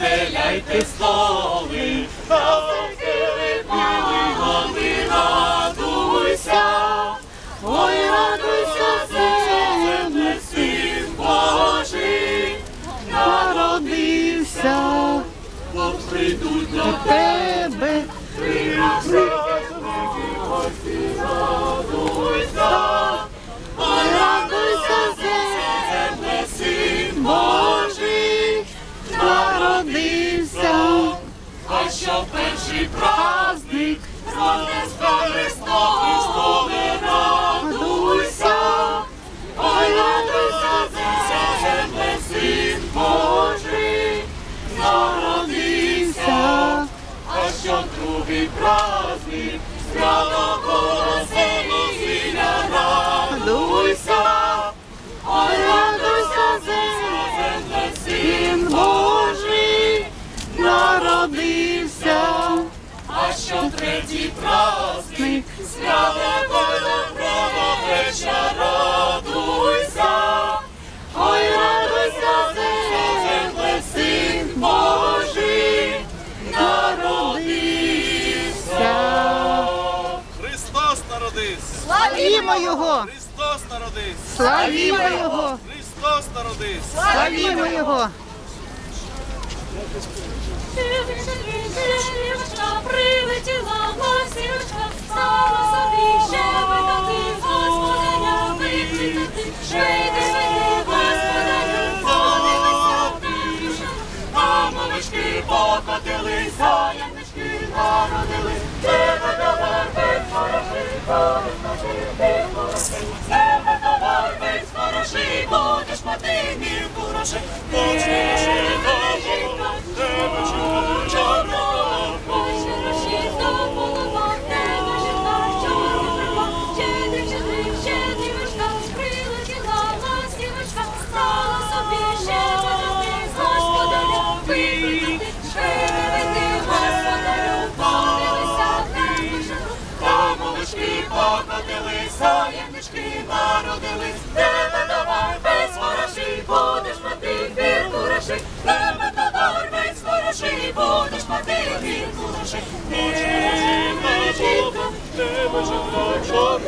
Christ, the light is falling. Перший праздник, Рождество Христові столи, радуйся, ой, радуйся, земле, син Божий, народився, а що другий праздник, Селія, третій праздник, святого доброго вечора, радуйся, ой, радуйся, земле, син Божий, народився. Христос народився! Славімо Його! Христос народився! Славімо Його! Христос народився! Славімо Його! Народились, тебе товар весь хороший, народились, солянички народились, тебе товар весь хороший, будеш мати вірку раши, тебе товар весь хороший, будеш мати вірку раши. Тебе жінка, тебе жінка,